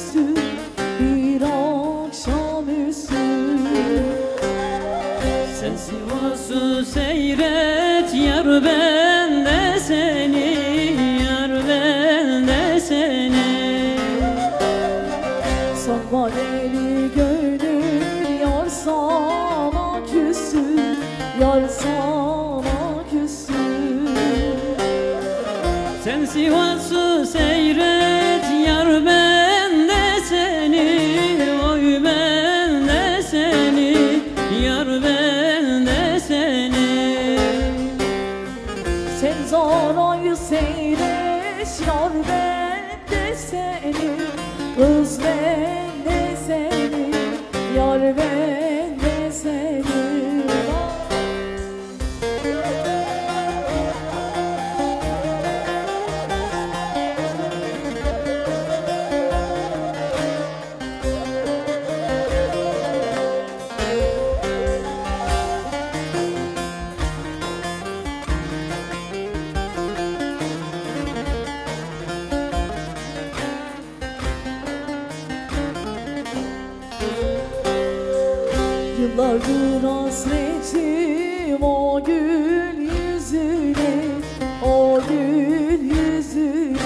akşamüstü Bir akşamüstü Sen Sivas'ı seyret yar ben seni Yar ben seni. Sanvaleli gönül yar sana küsü Yar sana küsü Sen Sivas'ı seyret Yar ben de seni. Sen zarayı seyret yar ben de seni. Ben de seni Yar ben Yıllardır hasretim o gül yüzüne O gül yüzüne.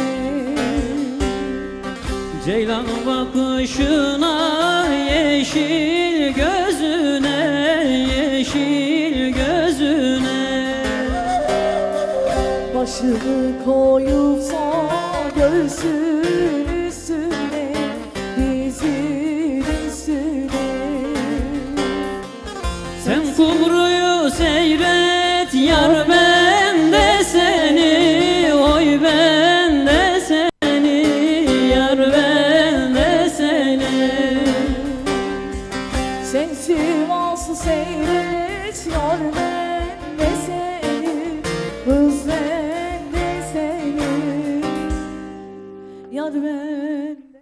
Ceylan bakışına yeşil gözüne Yeşil gözüne. Başını koyupsa göğsün üstüne Sen kumruyu seyret yar ben de seni Oy ben de seni yar ben de seni. Sen Sivas'ı seyret yar ben de seni Kız ben de seni. Yar ben